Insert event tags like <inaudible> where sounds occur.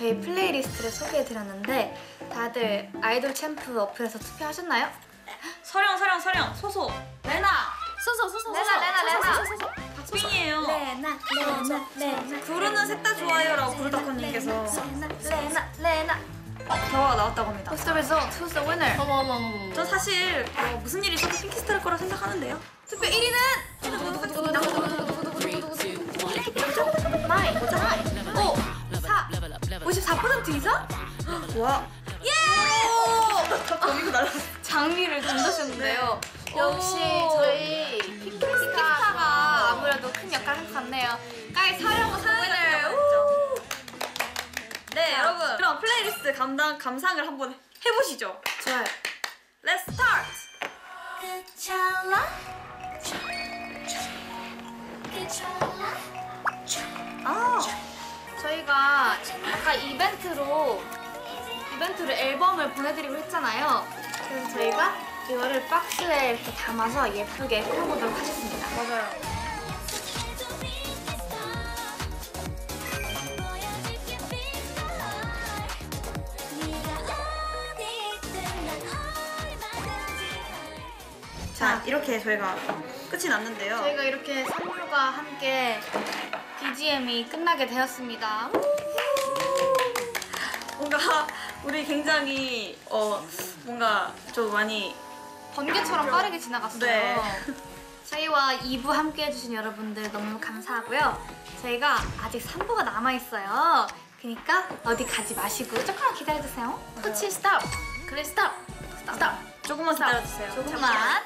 저희 플레이리스트를 소개해드렸는데 다들 아이돌 챔프 어플에서 투표하셨나요? 서령 서령 서령 소소 레나! 소소 소소 레나, 레나, 레나. 소소, 소소, 소소. 빙이에요. 레나, 레나, 레나 부르는 셋다 좋아요라고 구르다커님께서 레나, 레나, 레나 결과가 나왔다고 합니다. What's the result? Who's the winner? 어머 어머 어머. 저 사실 뭐 무슨 일이 있어도 핑키스타일 거라 생각하는데요. 투표 1위는 54% 이상? 와. 예! 거미고 날라. 장미를 던져주는데요. 역시 오. 저희 핑크스타가 아무래도 큰 역할을 한 것 같네요. 까이 winner. 우! 네 여러분 그럼 플레이리스트 감당 감상을 한번 해보시죠. 좋아요. Let's start. 아까 이벤트로 이벤트로 앨범을 보내드리고 했잖아요. 그래서 저희가 이거를 박스에 이렇게 담아서 예쁘게 꾸며보도록 하겠습니다. 맞아요. 자 이렇게 저희가 끝이 났는데요. 저희가 이렇게 선물과 함께 BGM이 끝나게 되었습니다. 뭔가 <laughs> 우리 굉장히 어 뭔가 좀 많이 번개처럼 빠르게 지나갔어요. 네. 저희와 2부 함께 해주신 여러분들 너무 감사하고요. 저희가 아직 3부가 남아있어요. 그러니까 어디 가지 마시고 조금만 기다려주세요. 코치 스탑! 그래 스탑! 스탑! 조금만 기다려주세요. 조금만!